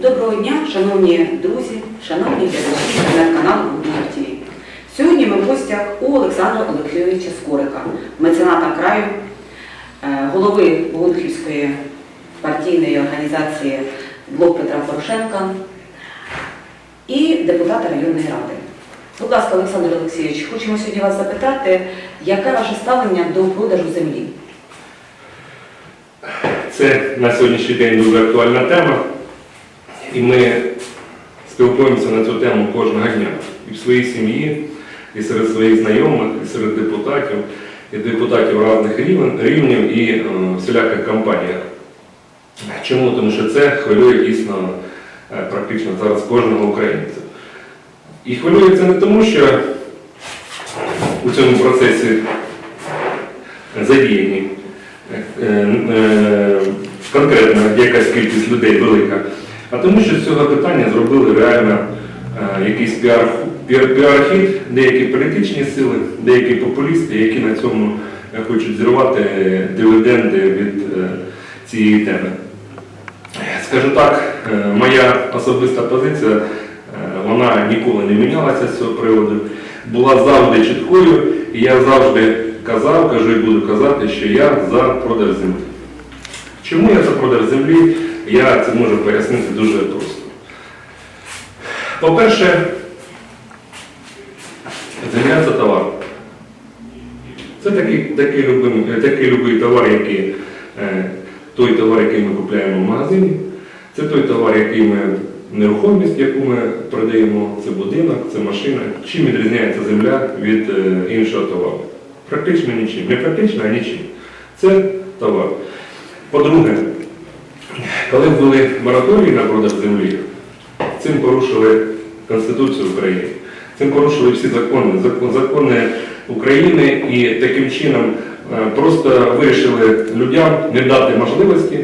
Доброго дня, шановні друзі, шановні глядачі інтернет-каналу Губнов ТВ. Сьогодні ми в гостях у Олександра Олексійовича Скорика, мецената краю, е, голови Богунківської партійної організації Блок Петра Порошенка і депутата районної ради. Будь ласка, Олександр Олексійович, хочемо сьогодні вас запитати, яке ваше ставлення до продажу землі? Це на сьогоднішній день дуже актуальна тема, і ми спілкуємося на цю тему кожного дня. І в своїй сім'ї, і серед своїх знайомих, і серед депутатів, і депутатів різних рівнів і е, всіляких компаніях. Чому? Тому що це хвилює дійсно е, практично зараз кожного українця. І хвилює це не тому, що у цьому процесі задіяні е, е, конкретно якась кількість людей велика, а тому, що з цього питання зробили реально е, якийсь піар, піар, піар-хід, деякі політичні сили, деякі популісти, які на цьому е, хочуть зірвати дивіденди від е, цієї теми. Скажу так, е, моя особиста позиція, е, вона ніколи не мінялася з цього приводу, була завжди чіткою, і я завжди казав, кажу і буду казати, що я за продаж землі. Чому я за продаж землі? Я це можу пояснити дуже просто. По-перше, земля це товар. Це такий, такий, любим- такий любий товар, який, е, той товар, який ми купуємо в магазині, це той товар, який ми нерухомість, яку ми продаємо, це будинок, це машина. Чим відрізняється земля від е, іншого товару? Практично нічим. Не практично, а нічим. Це товар. По-друге, коли ввели мораторій на продаж землі, цим порушили Конституцію України, цим порушили всі закони, закони України і таким чином е, просто вирішили людям не дати можливості,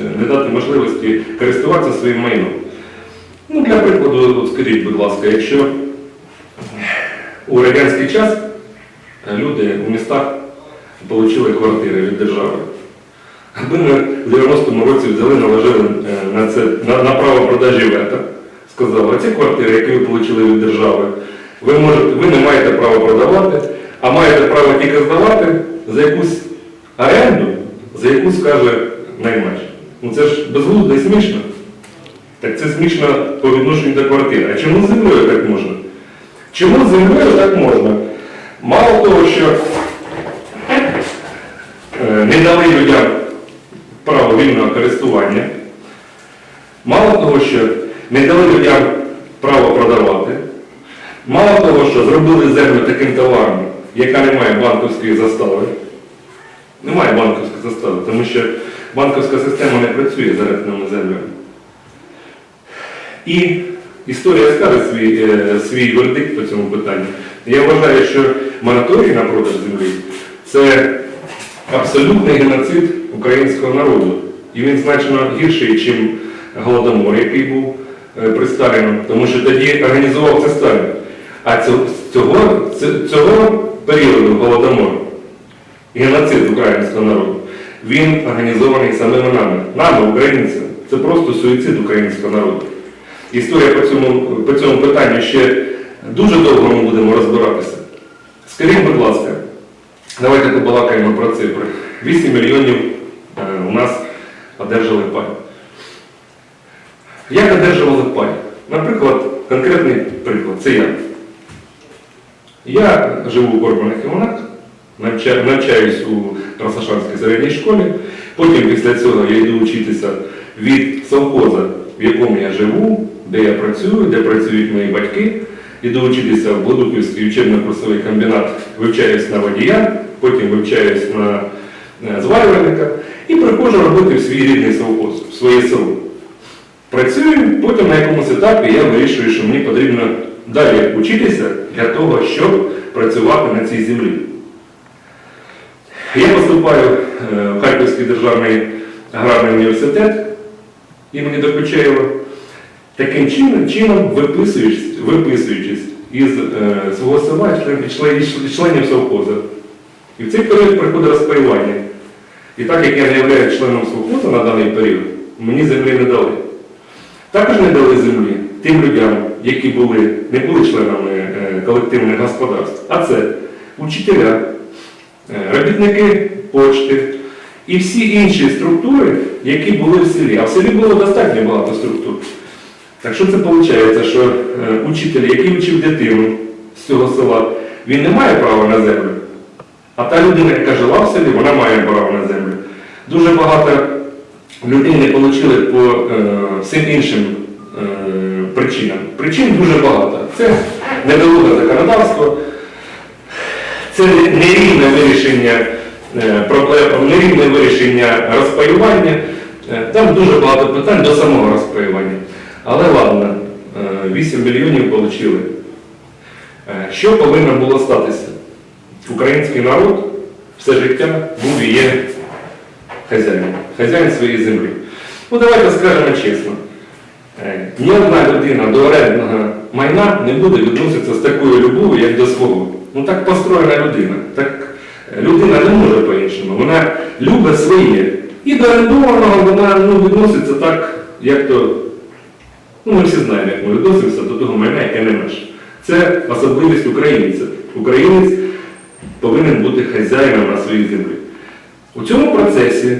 е, не дати можливості користуватися своїм майном. Ну, для прикладу, скажіть, будь ласка, якщо у радянський час люди у містах отримали квартири від держави, ми в 90-му році взяли, наложили е, на це на, на право продажі вето, сказали, ці квартири, які ви отримали від держави, ви, можете, ви не маєте права продавати, а маєте право тільки здавати за якусь оренду, за яку скаже наймач. Ну це ж безглуздо і смішно. Так це смішно по відношенню до квартири. А чому з землею так можна? Чому з землею так можна? Мало того, що е, не дали людям вільного користування, мало того, що не дали людям право продавати, мало того, що зробили землю таким товаром, яка не має банківської застави. Немає банківської застави, тому що банківська система не працює з орендними землями. І історія скаже свій, е, свій вердикт по цьому питанню. Я вважаю, що мораторій на продаж землі це абсолютний геноцид українського народу. І він значно гірший, ніж Голодомор, який був е, при Сталіну, тому що тоді організував це Сталін. А цього, цього, періоду Голодомору, геноцид українського народу, він організований самими нами, нами, українцями. Це просто суїцид українського народу. Історія по цьому, по цьому питанню ще дуже довго ми будемо розбиратися. Скажіть, будь ласка, давайте побалакаємо про цифри. 8 мільйонів е, у нас одержали пай. Як одержували пай? Наприклад, конкретний приклад це я. Я живу в Горбаних Іванах, навча- навчаюсь у Красошанській середній школі. Потім після цього я йду вчитися від совхоза, в якому я живу, де я працюю, де працюють мої батьки. Іду вчитися в Бладуківський учебно-курсовий комбінат, вивчаюсь на водія, потім вивчаюсь на зварювальника і приходжу робити в свій рідний совхоз, в своє село. Працюю, потім на якомусь етапі я вирішую, що мені потрібно далі вчитися для того, щоб працювати на цій землі. Я поступаю е, в Харківський державний аграрний університет імені Докучаєва, таким чином, чином виписуючись, виписуючись із е, свого села член- член- членів совхозу. І в цей період приходить розпаювання. І так як я не являюсь членом совхозу на даний період, мені землі не дали. Також не дали землі тим людям, які були, не були членами е, колективних господарств, а це учителя, е, робітники почти і всі інші структури, які були в селі. А в селі було достатньо багато структур. Так що це виходить, що е, учитель, який вчив дитину з цього села, він не має права на землю. А та людина, яка жила в селі, вона має право на землю. Дуже багато людей не отримали по е, всім іншим е, причинам. Причин дуже багато. Це недолуге законодавство, це нерівне вирішення е, проблем, нерівне вирішення розпаювання. Е, Там дуже багато питань до самого розпаювання. Але ладно, е, 8 мільйонів отримали. Е, Що повинно було статися? Український народ все життя був і є хазяїном, хазяїн своєї землі. Ну давайте скажемо чесно. Е, Ні одна людина до орендного майна не буде відноситися з такою любов'ю, як до свого. Ну так построєна людина. Так е, людина не може по-іншому. Вона любить своє. І до орендованого вона ну, відноситься так, як то. Ну, ми всі знаємо, як ми відносимося до того майна, яке не наше. Це особливість українця. Українець повинен бути хазяїном на своїй землі. У цьому процесі е,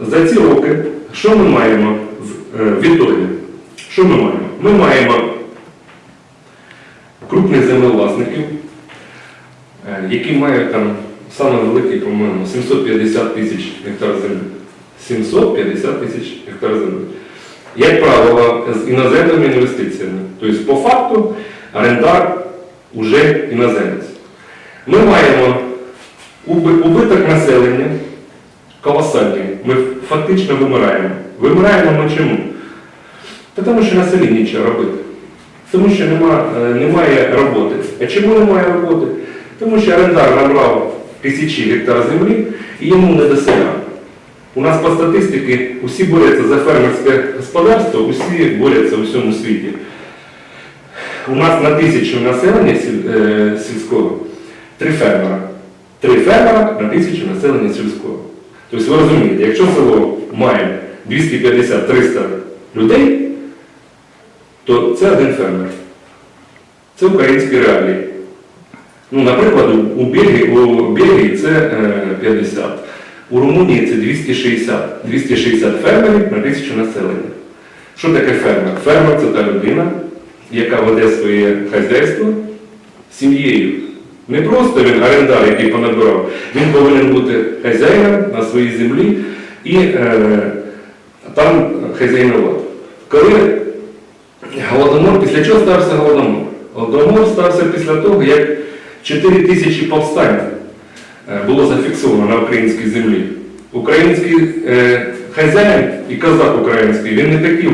за ці роки, що ми маємо е, відтоді? Що ми маємо? Ми маємо крупних землевласників, е, які мають там саме великий, по-моєму, 750 тисяч гектар землі. 750 тисяч гектар землі. Як правило, з іноземними інвестиціями. Тобто, по факту, орендар вже іноземець. Ми маємо убиток населення колосальний. Ми фактично вимираємо. Вимираємо ми чому? Та Тому що на селі нічого робити. Тому що нема, е, немає роботи. А чому немає роботи? Тому що орендар набрав тисячі гектар землі і йому не до селян. У нас по статистиці усі борються за фермерське господарство, усі борються у всьому світі. У нас на тисячу населення е, сільського три фермера. Три фермера на тисячу населення сільського. Тобто ви розумієте, якщо село має 250-300 людей, то це один фермер. Це українські реалії. Ну, наприклад, у Бельгії, у Бельгії це е, 50, у Румунії це 260, 260 фермерів на тисячу населення. Що таке фермер? Фермер це та людина, яка веде своє хазяйство сім'єю. Не просто він орендар, який понабирав, він повинен бути хазяїном на своїй землі і е, там хазяйнувати. Коли Голодомор, після чого стався голодомор? Голодомор стався після того, як 4 тисячі повстань е, було зафіксовано на українській землі. Український е, хазяїн і козак український, він не хотів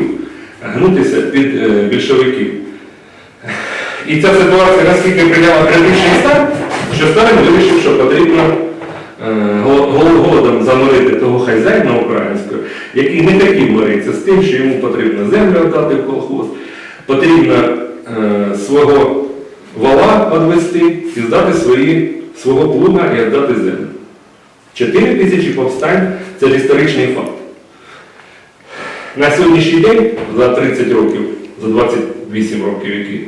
гнутися під е, більшовиків. І ця ситуація наскільки прийняла критичний стан, що Сталін вирішив, що потрібно е, гол- гол- голодом заморити того хазяїна українського, який не хотів миритися з тим, що йому потрібно землю віддати в колхоз, потрібно е, свого вала відвести і здати свої, свого плуга і віддати землю. Чотири тисячі повстань це історичний факт. На сьогоднішній день, за 30 років, за 28 років, які,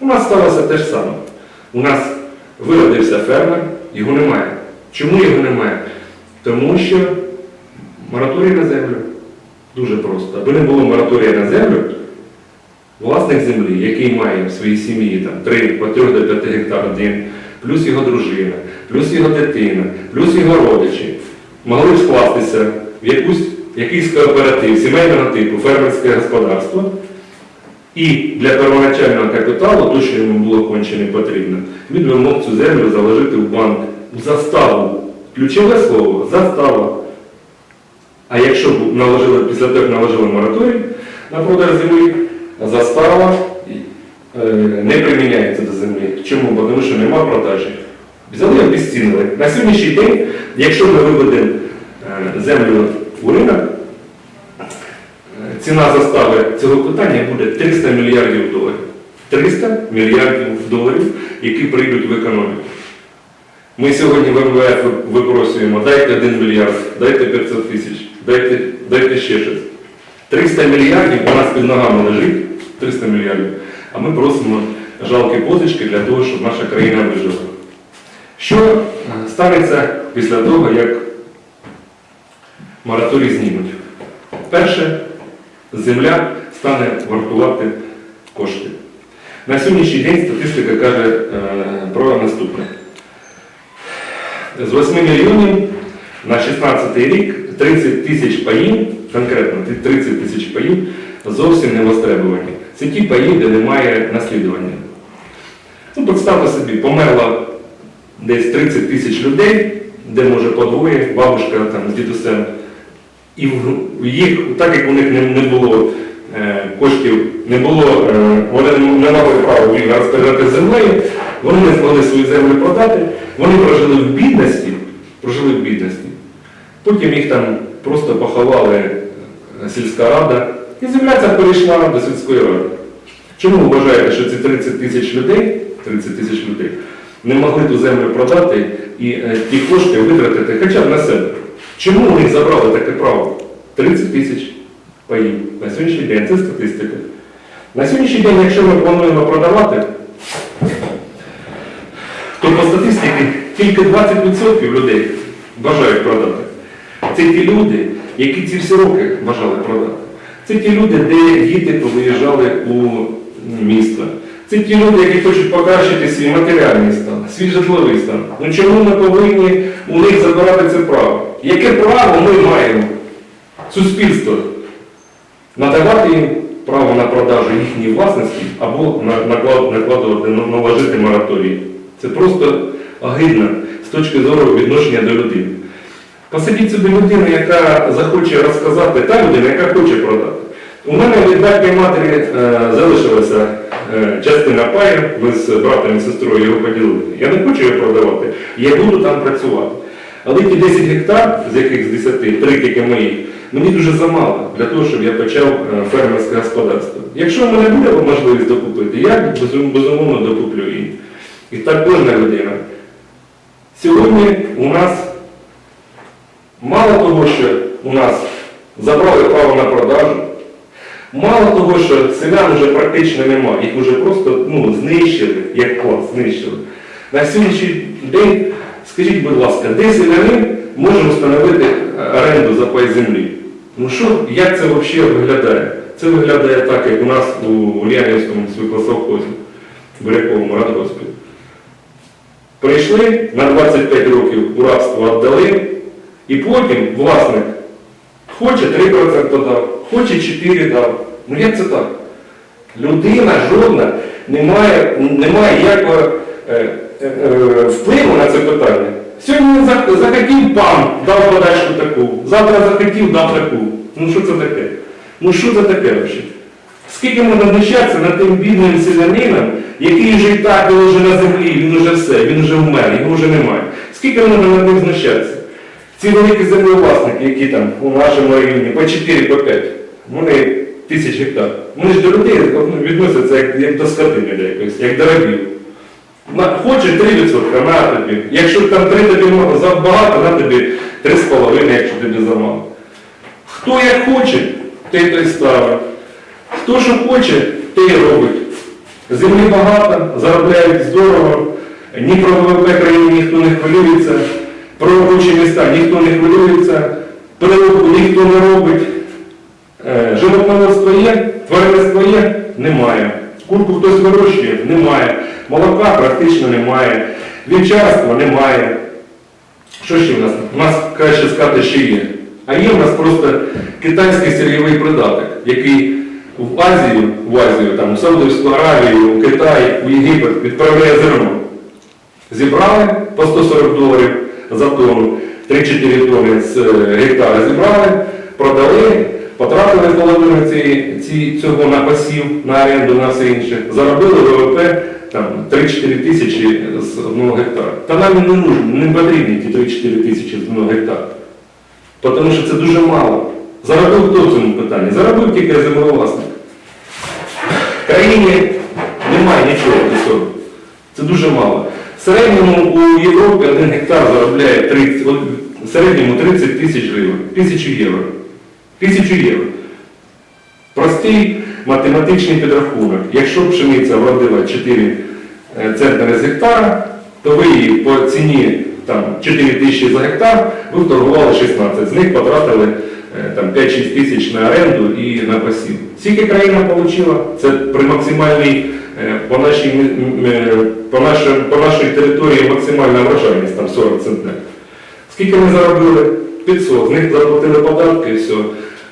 у нас сталося те ж саме. У нас виродився фермер, його немає. Чому його немає? Тому що мораторій на землю. Дуже просто. Аби не було мораторія на землю, власник землі, який має в своїй сім'ї там, 3, від 3 до 5 гектар один, плюс його дружина, плюс його дитина, плюс його родичі, могли б скластися в якусь, якийсь кооператив сімейного типу, фермерське господарство. І для первоначального капіталу, то, що йому було конче не потрібно, він би мог цю землю заложити в банк, в заставу. Ключове слово застава. А якщо б наложили, після того, наложили мораторій на продаж землі, застава е, не приміняється до землі. Чому? Бо Тому що нема продажі. Взяли обіцінили. На сьогоднішній день, якщо ми виведемо е, землю у ринок, ціна застави цього питання буде 300 мільярдів доларів. 300 мільярдів доларів, які прийдуть в економіку. Ми сьогодні в МВФ випросуємо, дайте 1 мільярд, дайте 500 тисяч, дайте, дайте ще щось. 300 мільярдів у нас під ногами лежить, 300 мільярдів, а ми просимо жалкі позички для того, щоб наша країна вижила. Що станеться після того, як мораторій знімуть? Перше, земля стане вартувати кошти. На сьогоднішній день статистика каже е, про наступне. З 8 мільйонів на 16 рік 30 тисяч паїв, конкретно 30 тисяч паїв, зовсім не востребовані. Це ті паї, де немає наслідування. Ну, представте собі, померло десь 30 тисяч людей, де може по двоє, бабушка там, з дідусем. І їх, так як у них не, було е, коштів, не було, е, вони не мали права вільно розпоряджати землею, вони не змогли свою землю продати, вони прожили в бідності, прожили в бідності. Потім їх там просто поховали е, сільська рада, і земля ця перейшла до сільської ради. Чому ви вважаєте, що ці 30 тисяч людей, 30 тисяч людей не могли ту землю продати і ті кошти витратити хоча б на себе? Чому вони забрали таке право? 30 тисяч паїв на сьогоднішній день, це статистика. На сьогоднішній день, якщо ми плануємо продавати, то по статистиці тільки 20% людей бажають продати. Це ті люди, які ці всі роки бажали продати. Це ті люди, де діти повиїжджали у місто. Це ті люди, які хочуть покращити свій матеріальний стан, свій житловий стан. Ну чому ми повинні у них забирати це право? Яке право ми маємо? Суспільство надавати їм право на продажу їхньої власності або накладувати, на- наложити мораторій. Це просто огидно з точки зору відношення до людини. Посадіть собі людину, яка захоче розказати, та людина, яка хоче продати. У мене від батька матері е, залишилася е, частина паю, ми з братом і сестрою його поділили. Я не хочу його продавати, я буду там працювати. Але ті 10 гектар, з яких з 10, 3 тільки мої, мені дуже замало для того, щоб я почав е, фермерське господарство. Якщо в мене буде можливість докупити, я безумовно докуплю її. І так кожна людина. Сьогодні у нас Мало того, що у нас забрали право на продажу, мало того, що селян вже практично немає, їх вже просто ну, знищили, як клас, знищили. На сьогоднішній день, скажіть, будь ласка, де селянин може встановити оренду за пай землі? Ну що, як це взагалі виглядає? Це виглядає так, як у нас у Ульянівському світлосовхозі, Буряковому радгоспі. Прийшли на 25 років у рабство віддали, і потім власник хоче 3% дав, хоче 4 дав. Ну як це так? Людина жодна не має, не має ніякого е, е, е, впливу на це питання. Сьогодні захотів пан, дав подачку таку, завтра захотів, дав таку. Ну що це таке? Ну що це таке взагалі? Скільки можна знущатися над тим бідним селянином, який вже і так він вже на землі, він вже все, він вже вмер, його вже немає. Скільки можна над ним знущатися? Ці великі землевласники, які там у нашому районі по 4, по 5, вони тисяч гектар. Вони ж до людей ну, відносяться як, як до скотини до якоїсь, як до рабів. На, хочеш 3%, на тобі. Якщо там 3 тобі забагато, на тобі 3,5, якщо тобі замало. Хто як хоче, той той ставить. Хто що хоче, той і робить. Землі багато, заробляють здорово, ні про ВВП країни ніхто не хвилюється, про робочі міста ніхто не хвилюється, переробку ніхто не робить. Е, Животноводство є, тваринництво є, немає. Курку хтось вирощує, немає. Молока практично немає. Вівчарства немає. Що ще в нас? У нас краще сказати, що є. А є в нас просто китайський сирійовий придаток, який в Азію, в Азію, там, у Саудовську Аравію, у Китай, у Єгипет відправляє зерно. Зібрали по 140 доларів за тонну, 3-4 тонни з е, гектара зібрали, продали, потратили половину ці, цього на пасів, на оренду, на все інше, заробили ВВП там, 3-4 тисячі з одного гектара. Та нам не нужно, не потрібні ті 3-4 тисячі з одного гектара. Тому що це дуже мало. Заробив хто в цьому питанні? Заробив тільки землевласник. В країні немає нічого для цього. Це дуже мало. В середньому у Європі один гектар заробляє 30, в середньому 30 тисяч гривень. Тисячу євро. Тисячу євро. Простий математичний підрахунок. Якщо пшениця вродила 4 е, центнери з гектара, то ви її по ціні там, 4 тисячі за гектар, ви вторгували 16. З них потратили е, 5-6 тисяч на оренду і на посів. Скільки країна отримала? Це при максимальній е, по нашій, е, по, нашій, по нашій території максимальна врожайність, там 40 центнерів. Скільки ми заробили? 500, з них заплатили податки і все.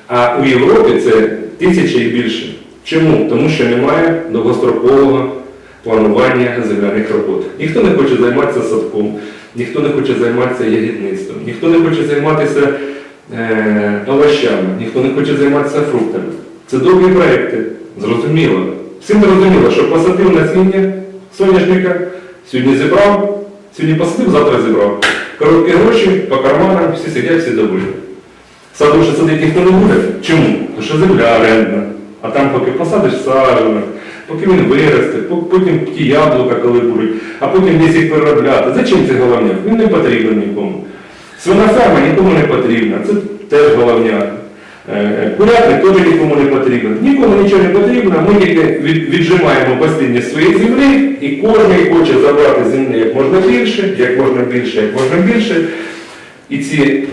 А у Європі це тисяча і більше. Чому? Тому що немає довгострокового планування земляних робот. Ніхто не хоче займатися садком, ніхто не хоче займатися ягідництвом, ніхто не хоче займатися е, овощами, ніхто не хоче займатися фруктами. Це довгі проекти, зрозуміло. Всім зрозуміло, що посадив насіння соняшника, сьогодні зібрав, сьогодні посадив, завтра зібрав. Короткі гроші по карманам, всі сидять, всі довольні. Вже садити ніхто не буде. Чому? Тому що земля орендна. А там поки посадиш саджанок, поки він виросте, потім ті яблука, коли будуть, а потім десь їх переробляти. Зачем це головняк? Він не потрібен нікому. Свиноферма нікому не потрібна, це теж головняк. Е, Курятник теж нікому не потрібен. Нікому нічого не потрібно, ми тільки віджимаємо постійно своєї землі, і кожен хоче забрати землі як можна більше, як можна більше, як можна більше. І ці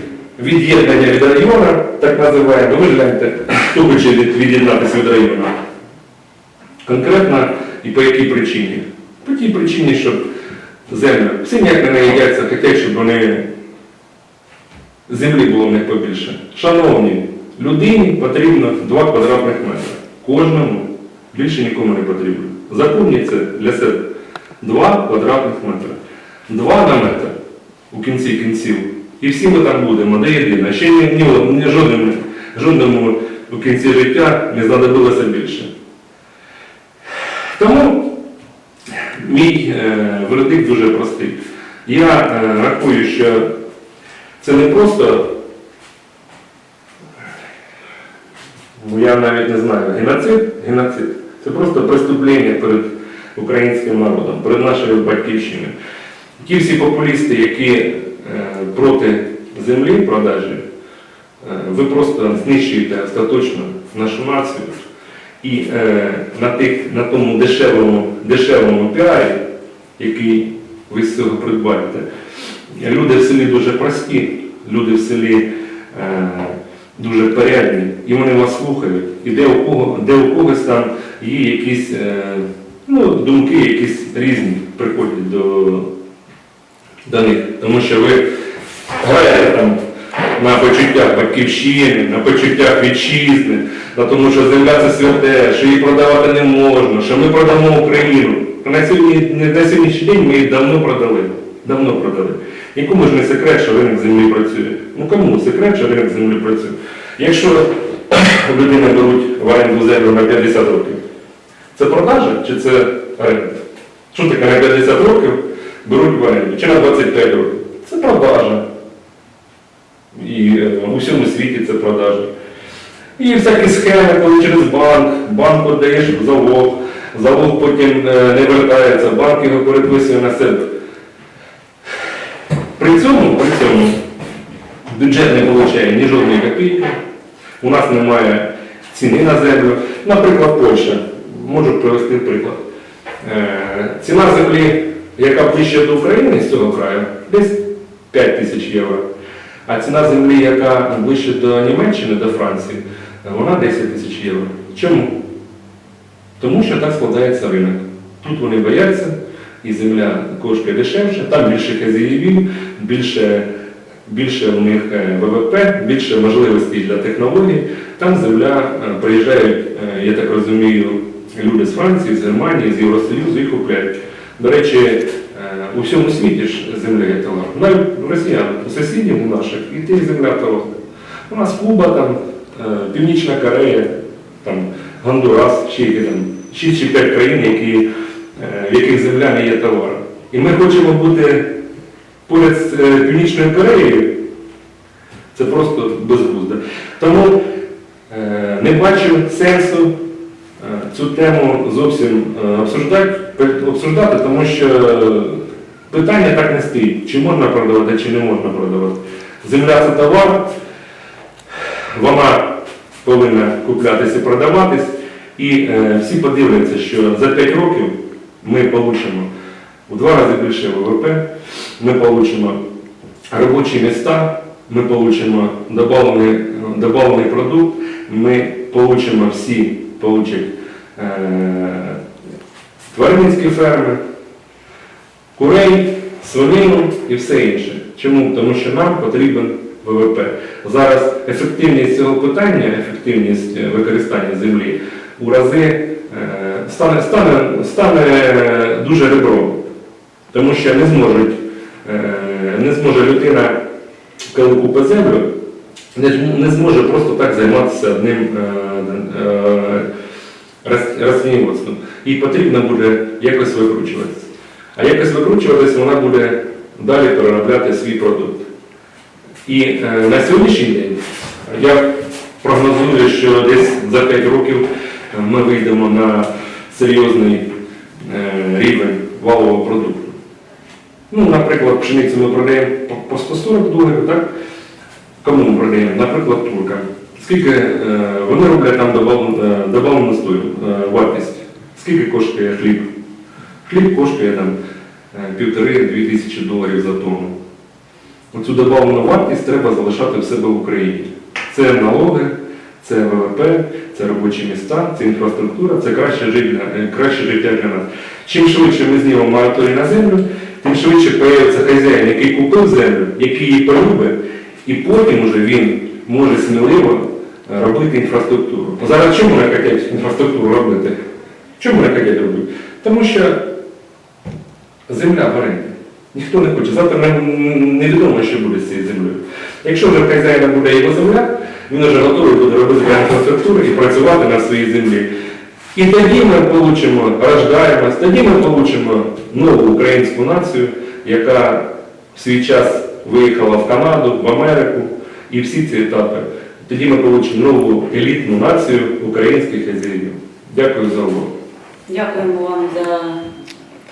від'єднання від району, так називаємо, ви гляньте, хто хоче від'єднатися від району. Конкретно і по якій причині? По тій причині, щоб землю, всі ніяк не наїдяться, хотять, щоб вони землі було в них побільше. Шановні, людині потрібно 2 квадратних метри. Кожному більше нікому не потрібно. Запомніть для себе. 2 квадратних метри. 2 на метр у кінці кінців. І всі ми там будемо, де єдине. Ще ні, ні, ні жодному, жодному у кінці життя не знадобилося більше. Тому мій е, вердикт дуже простий. Я е, рахую, що це не просто, ну я навіть не знаю, геноцид, геноцид. Це просто преступлення перед українським народом, перед нашою батьківщиною. Ті всі популісти, які проти землі продажі, е, ви просто знищуєте остаточно нашу націю. І е, на, тих, на тому дешевому, дешевому піарі, який ви з цього придбаєте, люди в селі дуже прості, люди в селі е, дуже порядні, і вони вас слухають. І де у, кого, де у когось там є якісь е, ну, думки, якісь різні приходять до, до них. Тому що ви граєте там на почуттях батьківщини, на почуттях вітчизни, на тому, що земля це святе, що її продавати не можна, що ми продамо Україну. На, на сьогоднішній день ми її давно продали. Давно продали. Нікому ж не секрет, що ринок землі працює. Ну кому секрет, що ринок землі працює? Якщо у людини беруть в оренду землю на 50 років, це продажа чи це оренда? Що таке на 50 років беруть в оренду? Чи на 25 років? Це продажа. У всьому світі це продажа. І всякі схеми, коли через банк, банк віддаєш в залог, залог потім е, не вертається, банк його переписує на себе. При цьому, при цьому бюджет не отримує ні жодної копійки, у нас немає ціни на землю. Наприклад, Польща. Можу привести приклад. Е, Ціна землі, яка ближче до України з цього краю, десь 5 тисяч євро. А ціна землі, яка ближче до Німеччини, до Франції, вона 10 тисяч євро. Чому? Тому що так складається ринок. Тут вони бояться, і земля коштує дешевше, там більше хазяївів, більше, більше у них е, ВВП, більше можливостей для технологій. Там земля е, приїжджають, е, я так розумію, люди з Франції, з Германії, з Євросоюзу і купляють. До речі, у всьому світі ж земля є. Навіть росіян, у сусідів у наших, і тих земля товар. У нас Куба, там, е, Північна Корея, там, Гондурас, ще там 6 чи 5 країн, які, е, в яких земля не є товаром. І ми хочемо бути поряд з е, Північною Кореєю. Це просто безглуздо. Тому не бачу сенсу цю тему зовсім обсуждати, тому що питання так не стоїть, чи можна продавати, чи не можна продавати. Земля це товар, вона повинна куплятися і продаватись. І е, всі подивляться, що за 5 років ми отримаємо в два рази більше ВВП, ми отримаємо робочі міста, ми отримаємо добавлений, продукт, ми отримаємо всі получать, е, тваринницькі ферми, курей, свинину і все інше. Чому? Тому що нам потрібен ВВП. Зараз ефективність цього питання, ефективність е, використання землі у рази е, стане, стане, стане дуже ребром. Тому що не зможуть, е, не зможе людина, коли купить землю, не, зможе просто так займатися одним рослинівництвом. І потрібно буде якось викручуватися. А якось викручуватись вона буде далі переробляти свій продукт. І е, на сьогоднішній день я прогнозую, що десь за 5 років е, ми вийдемо на серйозний е, рівень валового продукту. Ну, наприклад, пшеницю ми продаємо по- по 140 доларів, так? Кому ми продаємо? Наприклад, туркам. Скільки е, вони роблять там добавлену, стою, е, вартість? Скільки коштує хліб? Хліб коштує там е, півтори-дві тисячі доларів за тонну. Оцю добавлену вартість треба залишати в себе в Україні. Це налоги, це ВВП, це робочі міста, це інфраструктура, це краще життя, е, краще життя для нас. Чим швидше ми знімемо мораторій на землю, тим швидше появиться хазяїн, який купив землю, який її полюбить, і потім уже він може сміливо е, робити інфраструктуру. Зараз чому не хочуть інфраструктуру робити? Чому не хочуть робити? Тому що земля в оренді. Ніхто не хоче. Завтра невідомо, що буде з цією землею. Якщо вже хазяїна буде його земля, він вже готовий буде робити для інфраструктури і працювати на своїй землі. І тоді ми получимо, рождаємось, тоді ми получимо нову українську націю, яка в свій час виїхала в Канаду, в Америку і всі ці етапи. Тоді ми получимо нову елітну націю українських хазяїнів. Дякую за увагу. Дякуємо вам за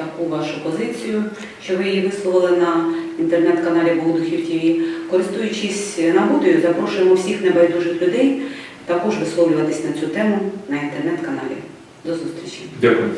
таку вашу позицію, що ви її висловили на інтернет-каналі Богодухів ТВ. Користуючись нагодою, запрошуємо всіх небайдужих людей також висловлюватись на цю тему на інтернет-каналі. До зустрічі! Дякую.